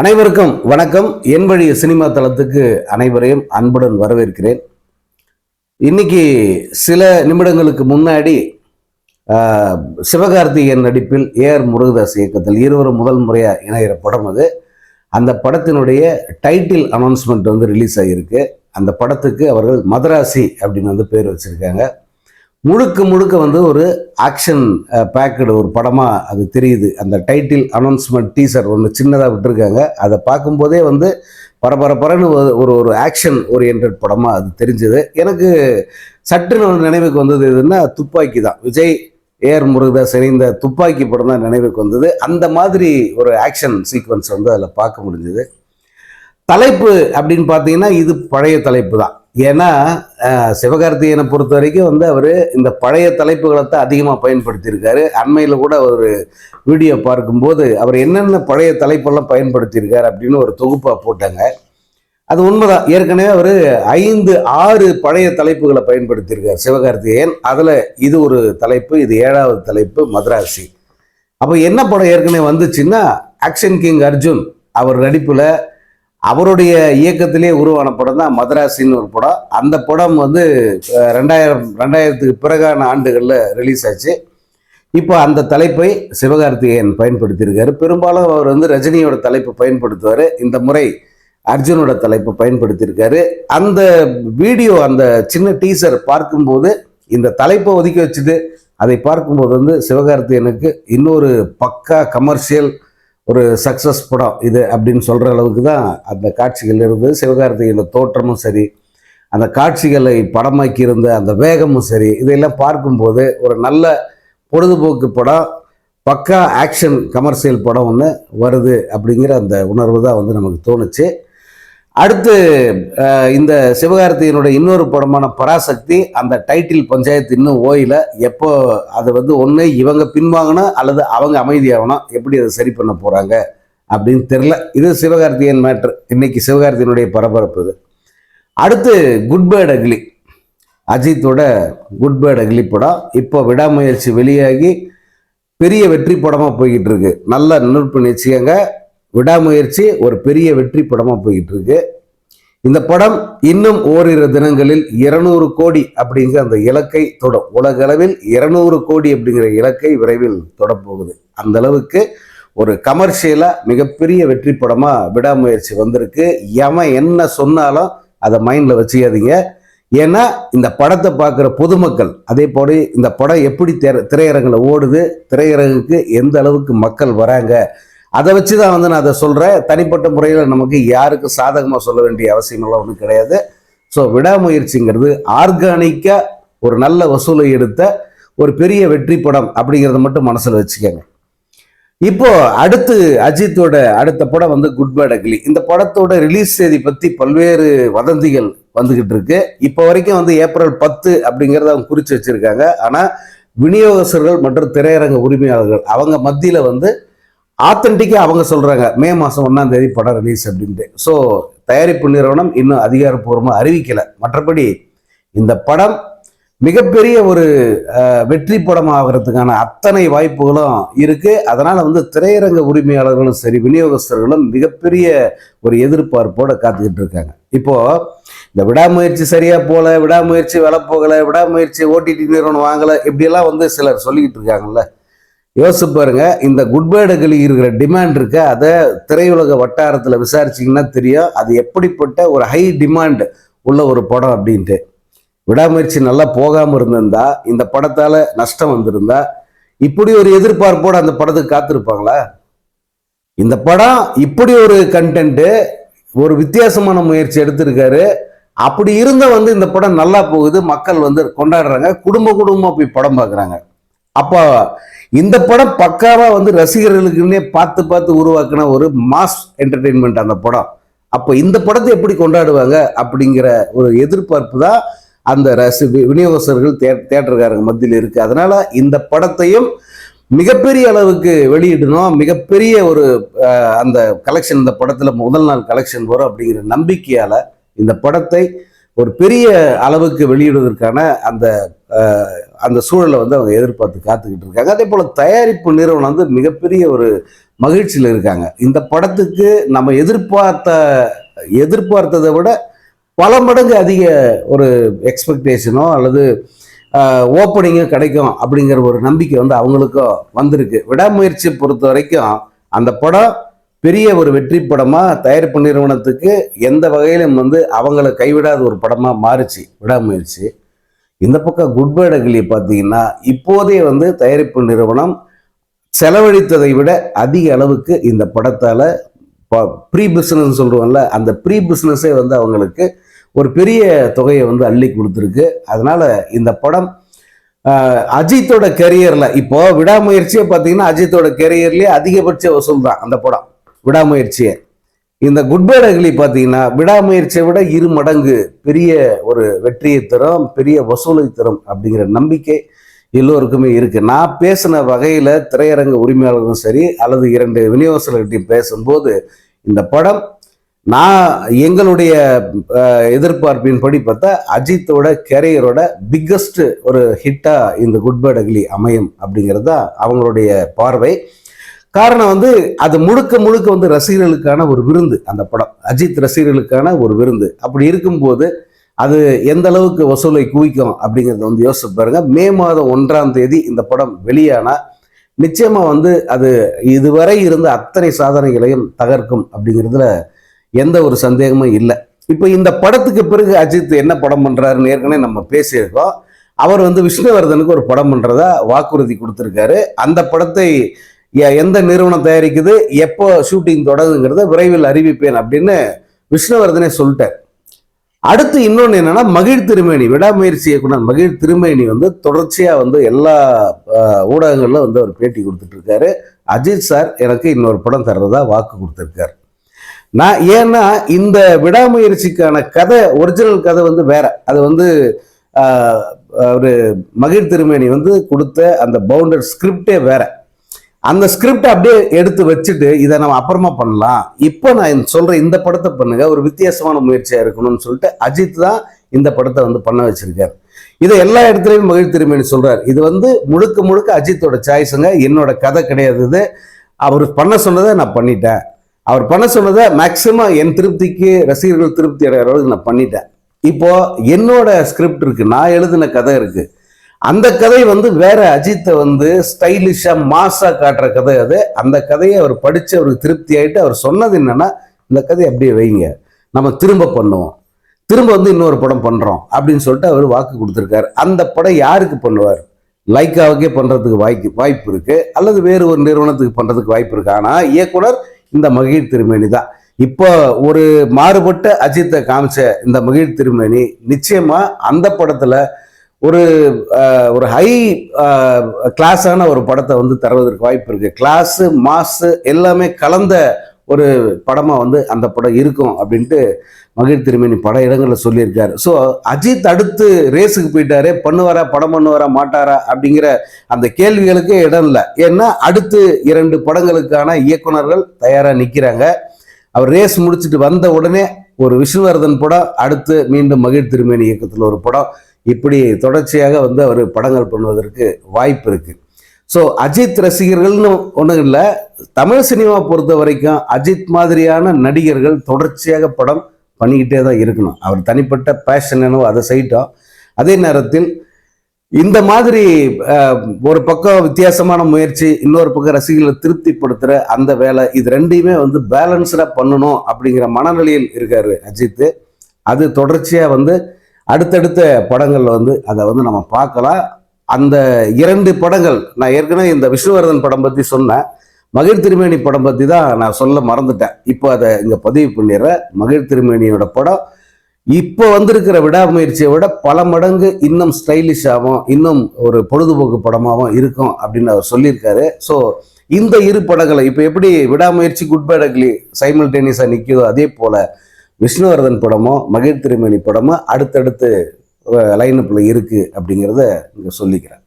அனைவருக்கும் வணக்கம். என் வழி சினிமா தளத்துக்கு அனைவரையும் அன்புடன் வரவேற்கிறேன். இன்னைக்கு சில நிமிடங்களுக்கு முன்னாடி சிவகார்த்திகேயன் நடிப்பில் ஏஆர் முருகதாஸ் இயக்கத்தில் இருவரும் முதல் முறையாக இணைகிற படம் அது. அந்த படத்தினுடைய டைட்டில் அனௌன்ஸ்மெண்ட் வந்து ரிலீஸ் ஆகியிருக்கு. அந்த படத்துக்கு அவர்கள் மதராசி அப்படின்னு வந்து பேர் வச்சுருக்காங்க. முழுக்க முழுக்க வந்து ஒரு ஆக்ஷன் பேக்கடு ஒரு படமாக அது தெரியுது. அந்த டைட்டில் அனௌன்ஸ்மெண்ட் டீசர் ஒன்று சின்னதாக விட்டுருக்காங்க. அதை பார்க்கும்போதே வந்து பரபரப்பரன்னு ஒரு- ஒரு ஒரு ஆக்ஷன் ஓரியன்ட் படமாக அது தெரிஞ்சது. எனக்கு சட்டுன்னு ஒரு நினைவுக்கு வந்தது எதுன்னா துப்பாக்கி தான். விஜய் ஏஆர் முருகதாஸ் இணைந்த துப்பாக்கி படம் தான் நினைவுக்கு வந்தது. அந்த மாதிரி ஒரு ஆக்ஷன் சீக்வன்ஸ் வந்து அதில் பார்க்க முடிஞ்சது. தலைப்பு அப்படின்னு பார்த்தீங்கன்னா இது பழைய தலைப்பு தான். ஏன்னா சிவகார்த்திகேயனை பொறுத்த வரைக்கும் வந்து அவர் இந்த பழைய தலைப்புகளை தான் அதிகமாக பயன்படுத்தியிருக்காரு. அண்மையில் கூட ஒரு வீடியோ பார்க்கும்போது அவர் என்னென்ன பழைய தலைப்பெல்லாம் பயன்படுத்தியிருக்காரு அப்படின்னு ஒரு தொகுப்பாக போட்டாங்க. அது உண்மைதான். ஏற்கனவே அவர் ஐந்து ஆறு பழைய தலைப்புகளை பயன்படுத்தியிருக்கார் சிவகார்த்திகேயன். அதில் இது ஒரு தலைப்பு இது ஏழாவது தலைப்பு மதராசி. அப்போ என்ன படம் ஏற்கனவே வந்துச்சுன்னா ஆக்ஷன் கிங் அர்ஜுன் அவர் நடிப்பில் அவருடைய இயக்கத்திலே உருவான படம் தான் மதராசின்னு ஒரு படம். அந்த படம் வந்து ரெண்டாயிரம் ரெண்டாயிரத்துக்கு பிறகான ஆண்டுகளில் ரிலீஸ் ஆச்சு. இப்போ அந்த தலைப்பை சிவகார்த்திகேயன் பயன்படுத்தியிருக்காரு. பெரும்பாலும் அவர் வந்து ரஜினியோட தலைப்பு பயன்படுத்துவார். இந்த முறை அர்ஜுனோட தலைப்பு பயன்படுத்தியிருக்காரு. அந்த வீடியோ அந்த சின்ன டீசர் பார்க்கும்போது இந்த தலைப்பை ஒதுக்கி வச்சுட்டு அதை பார்க்கும்போது வந்து சிவகார்த்திகேயனுக்கு இன்னொரு பக்கா கமர்ஷியல் ஒரு சக்ஸஸ் படம் இது அப்படின்னு சொல்கிற அளவுக்கு தான் அந்த காட்சிகள் இருந்து சிவகார்த்திகேயனோட தோற்றமும் சரி அந்த காட்சிகளை படமாக்கி இருந்த அந்த வேகமும் சரி இதையெல்லாம் பார்க்கும்போது ஒரு நல்ல பொழுதுபோக்கு படம் பக்கா ஆக்ஷன் கமர்ஷியல் படம் ஒன்று வருது அப்படிங்கிற அந்த உணர்வு தான் வந்து நமக்கு தோணுச்சு. அடுத்து இந்த சிவகார்த்தியினுடைய இன்னொரு படமான பராசக்தி அந்த டைட்டில் பஞ்சாயத்து இன்னும் ஓயில. எப்போ அது வந்து ஒன்று இவங்க பின்வாங்கணும் அல்லது அவங்க அமைதியாகணும் எப்படி அதை சரி பண்ண போகிறாங்க அப்படின்னு தெரில இது சிவகார்த்திகேயன் மேட்ரு இன்னைக்கு சிவகார்த்தியினுடைய பரபரப்பு இது. அடுத்து குட் பேர்ட் அக்லி அஜித்தோட குட் பேர்ட் அக்லி படம். இப்போ விடாமுயற்சி வெளியாகி பெரிய வெற்றி படமாக போய்கிட்டு இருக்கு. நல்ல நுட்பு நிச்சயங்க. விடாமுயற்சி ஒரு பெரிய வெற்றி படமாக போயிட்டு இருக்கு இந்த படம் இன்னும் ஓரிரு தினங்களில் இருநூறு கோடி அப்படிங்கிற அந்த இலக்கை தொடும். உலகளவில் இருநூறு கோடி அப்படிங்கிற இலக்கை விரைவில் தொடப்போகுது. அந்த அளவுக்கு ஒரு கமர்ஷியலாக மிகப்பெரிய வெற்றி படமாக விடாமுயற்சி வந்திருக்கு. எவன் என்ன சொன்னாலும் அதை மைண்டில் வச்சுக்காதீங்க. ஏன்னா இந்த படத்தை பார்க்குற பொதுமக்கள் அதே போல இந்த படம் எப்படி திரை திரையரங்கில் ஓடுது திரையரங்குக்கு எந்த அளவுக்கு மக்கள் வராங்க அதை வச்சு தான் வந்து நான் அதை சொல்கிறேன் தனிப்பட்ட முறையில் நமக்கு யாருக்கு சாதகமாக சொல்ல வேண்டிய அவசியமெல்லாம் ஒன்றும் கிடையாது. ஸோ விடாமுயற்சிங்கிறது ஆர்கானிக்காக ஒரு நல்ல வசூலை எடுத்த ஒரு பெரிய வெற்றி படம் அப்படிங்கிறத மட்டும் மனசில் வச்சுக்கோங்க. இப்போ அடுத்து அஜித்தோட அடுத்த படம் வந்து குட் பேட் அக்லி இந்த படத்தோட ரிலீஸ் தேதி பற்றி பல்வேறு வதந்திகள் வந்துக்கிட்டு இருக்கு. இப்போ வரைக்கும் வந்து ஏப்ரல் பத்து அப்படிங்கிறத அவங்க குறித்து வச்சுருக்காங்க. ஆனால் விநியோகஸ்தர்கள் மற்றும் திரையரங்க உரிமையாளர்கள் அவங்க மத்தியில் வந்து ஆத்தென்டிக்காக அவங்க சொல்கிறாங்க மே மாதம் ஒன்றாம் தேதி படம் ரிலீஸ் அப்படின்ட்டு. ஸோ தயாரிப்பு நிறுவனம் இன்னும் அதிகாரப்பூர்வமாக அறிவிக்கலை. மற்றபடி இந்த படம் மிகப்பெரிய ஒரு வெற்றி படம் ஆகிறதுக்கான அத்தனை வாய்ப்புகளும் இருக்கு. அதனால வந்து திரையரங்க உரிமையாளர்களும் சரி விநியோகஸ்தர்களும் மிகப்பெரிய ஒரு எதிர்பார்ப்போட காத்துக்கிட்டு இருக்காங்க. இப்போ இந்த விடாமுயற்சி சரியா போல விடாமுயற்சி வில போகல விடாமுயற்சி ஓடிடி நிறுவனம் வாங்கல இப்படியெல்லாம் வந்து சிலர் சொல்லிக்கிட்டு இருக்காங்கல்ல. யோசிச்சு பாருங்க இந்த குட்பேர்டுகள் இருக்கிற டிமாண்ட் இருக்கு அதை திரையுலக வட்டாரத்தில் விசாரிச்சிங்கன்னா தெரியும் அது எப்படிப்பட்ட ஒரு ஹை டிமாண்ட் உள்ள ஒரு படம் அப்படின்ட்டு. விடாமுயற்சி நல்லா போகாமல் இருந்திருந்தா இந்த படத்தால் நஷ்டம் வந்திருந்தா இப்படி ஒரு எதிர்பார்ப்போடு அந்த படத்துக்கு காத்திருப்பாங்களா? இந்த படம் இப்படி ஒரு கண்டென்ட்டு ஒரு வித்தியாசமான முயற்சி எடுத்திருக்காரு. அப்படி இருந்த வந்து இந்த படம் நல்லா போகுது மக்கள் வந்து கொண்டாடுறாங்க குடும்ப குடும்பமாக போய் படம் பார்க்குறாங்க. அப்போ இந்த படம் பக்காவாக வந்து ரசிகர்களுக்குன்னே பார்த்து பார்த்து உருவாக்கின ஒரு மாஸ் என்டர்டெயின்மெண்ட் அந்த படம். அப்போ இந்த படத்தை எப்படி கொண்டாடுவாங்க அப்படிங்கிற ஒரு எதிர்பார்ப்பு தான் அந்த ரசி விநியோகஸ்தர்கள் தே தேட்டருக்காரங்க மத்தியில் இருக்கு. அதனால இந்த படத்தையும் மிகப்பெரிய அளவுக்கு வெளியிடணும். மிகப்பெரிய ஒரு அந்த கலெக்ஷன் இந்த படத்தில் முதல் நாள் கலெக்ஷன் வரும் அப்படிங்கிற நம்பிக்கையால் இந்த படத்தை ஒரு பெரிய அளவுக்கு வெளியிடுவதற்கான அந்த அந்த சூழலை வந்து அவங்க எதிர்பார்த்து காத்துக்கிட்டு இருக்காங்க. அதே போல் தயாரிப்பு நிறுவனம் வந்து மிகப்பெரிய ஒரு மகிழ்ச்சியில் இருக்காங்க. இந்த படத்துக்கு நம்ம எதிர்பார்த்த எதிர்பார்த்ததை விட பல மடங்கு அதிக ஒரு எக்ஸ்பெக்டேஷனோ அல்லது ஓப்பனிங்கும் கிடைக்கும் அப்படிங்கிற ஒரு நம்பிக்கை வந்து அவங்களுக்கும் வந்திருக்கு. விடாமுயற்சியை பொறுத்த வரைக்கும் அந்த படம் பெரிய ஒரு வெற்றி படமாக தயாரிப்பு நிறுவனத்துக்கு எந்த வகையிலும் வந்து அவங்கள கைவிடாத ஒரு படமாக மாறுச்சு விடாமுயற்சி. இந்த பக்கம் குட் பேட் அகிலி பார்த்தீங்கன்னா இப்போதே வந்து தயாரிப்பு நிறுவனம் செலவழித்ததை விட அதிக அளவுக்கு இந்த படத்தால் ப்ரீ பிஸ்னஸ் சொல்லுவோம்ல அந்த ப்ரீ பிஸ்னஸே வந்து அவங்களுக்கு ஒரு பெரிய தொகையை வந்து அள்ளி கொடுத்துருக்கு. அதனால இந்த படம் அஜித்தோட கெரியரில் இப்போ விடாமுயற்சியை பார்த்தீங்கன்னா அஜித்தோட கெரியர்லேயே அதிகபட்ச வசூல் தான் அந்த படம். விடாமுயற்சியை. இந்த குட்பேட் அகிலி பார்த்தீங்கன்னா விடாமுயற்சியை விட இரு மடங்கு பெரிய ஒரு வெற்றியை தரும் பெரிய வசூலை தரும் அப்படிங்கிற நம்பிக்கை எல்லோருக்குமே இருக்குது நான் பேசின வகையில் திரையரங்க உரிமையாளர்களும் சரி அல்லது இரண்டு விநியோகஸ்தர்கிட்டையும் பேசும்போது இந்த படம் நான் எங்களுடைய எதிர்பார்ப்பின் எதிர்பார்ப்பின்படி பார்த்தா அஜித்தோட கேரியரோட பிக்கஸ்ட் ஒரு ஹிட்டாக இந்த குட் பேட் அகிலி அமையும் அப்படிங்கிறது தான் அவங்களுடைய பார்வை. காரணம் வந்து அது முழுக்க முழுக்க வந்து ரசிகர்களுக்கான ஒரு விருந்து அந்த படம். அஜித் ரசிகர்களுக்கான ஒரு விருந்து. அப்படி இருக்கும்போது அது எந்த அளவுக்கு வசூலை குவிக்கும் அப்படிங்கிறத வந்து யோசிச்சு பாருங்க. மே மாதம் ஒன்றாம் தேதி இந்த படம் வெளியானா நிச்சயமா வந்து அது இதுவரை இருந்த அத்தனை சாதனைகளையும் தகர்க்கும் அப்படிங்கிறதுல எந்த ஒரு சந்தேகமும் இல்லை. இப்போ இந்த படத்துக்கு பிறகு அஜித் என்ன படம் பண்றாருன்னு ஏற்கனவே நம்ம பேசியிருக்கோம். அவர் வந்து விஷ்ணுவர்தனுக்கு ஒரு படம் பண்றதா வாக்குறுதி கொடுத்துருக்காரு. அந்த படத்தை எந்த நிறுவனம் தயாரிக்குது எப்போ ஷூட்டிங் தொடங்குங்கிறத விரைவில் அறிவிப்பேன் அப்படின்னு விஷ்ணுவர்தனே சொல்லிட்டார். அடுத்து இன்னொன்று என்னன்னா மகிழ் திருமேனி விடாமுயற்சி இயக்குனர் மகிழ் திருமேனி வந்து தொடர்ச்சியாக வந்து எல்லா ஊடகங்களில் வந்து அவர் பேட்டி கொடுத்துட்டு இருக்காரு அஜித் சார் எனக்கு இன்னொரு படம் தர்றதா வாக்கு கொடுத்துருக்காரு. நான் ஏன்னா இந்த விடாமுயற்சிக்கான கதை ஒரிஜினல் கதை வந்து வேற. அது வந்து ஒரு மகிழ் திருமேனி வந்து கொடுத்த அந்த பவுண்டர் ஸ்கிரிப்டே வேற. அந்த ஸ்கிரிப்ட் அப்படியே எடுத்து வச்சுட்டு இதை நம்ம அப்புறமா பண்ணலாம். இப்போ நான் சொல்கிற இந்த படத்தை பண்ணுங்க. ஒரு வித்தியாசமான முயற்சியாக இருக்கணும்னு சொல்லிட்டு அஜித் தான் இந்த படத்தை வந்து பண்ண வச்சிருக்கார். இதை எல்லா இடத்துலையும் மகிழ் திருமேனி சொல்கிறார் இது வந்து முழுக்க முழுக்க அஜித்தோட சாய்ஸுங்க. என்னோட கதை கிடையாது இது. அவர் பண்ண சொன்னதை நான் பண்ணிட்டேன். அவர் பண்ண சொன்னதை மேக்சிமம் என் திருப்திக்கு ரசிகர்கள் திருப்தி அடைகிற அளவுக்கு நான் பண்ணிட்டேன். இப்போ என்னோட ஸ்கிரிப்ட் இருக்கு. நான் எழுதின கதை இருக்குது அந்த கதை வந்து வேற அஜித்தை வந்து ஸ்டைலிஷா மாஸா காட்டுற கதை அது. அந்த கதையை அவர் படிச்சு அவருக்கு திருப்தி ஆயிட்டு அவர் சொன்னது என்னன்னா இந்த கதையை அப்படியே வைங்க. நம்ம திரும்ப பண்ணுவோம். திரும்ப வந்து இன்னொரு படம் பண்றோம். அப்படின்னு சொல்லிட்டு அவர் வாக்கு கொடுத்துருக்காரு. அந்த படம் யாருக்கு பண்ணுவார்? லைக்காவுக்கே பண்றதுக்கு வாய்ப்பு வாய்ப்பு இருக்கு. அல்லது வேறு ஒரு நிறுவனத்துக்கு பண்றதுக்கு வாய்ப்பு இருக்கு. ஆனா இயக்குனர் இந்த மகிழ் திருமேனி தான். இப்போ ஒரு மாறுபட்ட அஜித்தை காமிச்ச இந்த மகிழ் திருமேனி நிச்சயமா அந்த படத்துல ஒரு ஒரு ஹை கிளாஸான ஒரு படத்தை வந்து தருவதற்கு வாய்ப்பு இருக்கு. கிளாஸு மாஸு எல்லாமே கலந்த ஒரு படமாக வந்து அந்த படம் இருக்கும் அப்படின்ட்டு மகிழ் திருமணி பல இடங்களில் சொல்லியிருக்காரு. ஸோ அஜித் அடுத்து ரேஸுக்கு போயிட்டாரே. பண்ணுவாரா படம் பண்ணுவாரா மாட்டாரா அப்படிங்கிற அந்த கேள்விகளுக்கே இடம் இல்லை. ஏன்னா அடுத்து இரண்டு படங்களுக்கான இயக்குனர்கள் தயாராக நிற்கிறாங்க அவர் ரேஸ் முடிச்சுட்டு வந்த உடனே ஒரு விஷ்ணுவர்தன் படம் அடுத்து மீண்டும் மகிழ் திருமேனி இயக்கத்தில் ஒரு படம். இப்படி தொடர்ச்சியாக வந்து அவர் படங்கள் பண்ணுவதற்கு வாய்ப்பு இருக்குது ஸோ அஜித் ரசிகர்கள்னு ஒன்றும் இல்லை தமிழ் சினிமா பொறுத்த வரைக்கும் அஜித் மாதிரியான நடிகர்கள் தொடர்ச்சியாக படம் பண்ணிக்கிட்டே தான் இருக்கணும். அவர் தனிப்பட்ட பேஷன் என்னவோ அதை செய்யட்டும். அதே நேரத்தில் இந்த மாதிரி ஒரு பக்கம் வித்தியாசமான முயற்சி இன்னொரு பக்கம் ரசிகர்களை திருப்திப்படுத்துகிற அந்த வேலை இது ரெண்டையுமே வந்து பேலன்ஸ்டாக பண்ணணும் அப்படிங்கிற மனநிலையில் இருக்காரு அஜித்து அது தொடர்ச்சியாக வந்து அடுத்தடுத்த படங்கள்ல வந்து அதை வந்து நம்ம பார்க்கலாம். அந்த இரண்டு படங்கள் நான் ஏற்கனவே இந்த விஷ்ணுவர்தன் படம் பத்தி சொன்னேன். மகிழ் திருமேனி படம் பத்தி தான் நான் சொல்ல மறந்துட்டேன். இப்போ அதை இங்க பதிவு பண்ணிடுறேன். மகிழ் திருமேனியோட படம். இப்போ வந்திருக்கிற விடாமுயற்சியை விட பல மடங்கு இன்னும் ஸ்டைலிஷாகவும் இன்னும் ஒரு பொழுதுபோக்கு படமாகவும் இருக்கும் அப்படின்னு அவர் சொல்லியிருக்காரு. ஸோ இந்த இரு படங்களை இப்போ எப்படி விடாமுயற்சி குட் பேட் அக்லி சைமல்டேனியஸாக நிற்குதோ அதே போல் விஷ்ணுவர்தன் படமோ மகிழ் திருமணி படமோ அடுத்தடுத்து லைனப்பில் இருக்குது அப்படிங்கிறத இங்கே சொல்லிக்கிறேன்.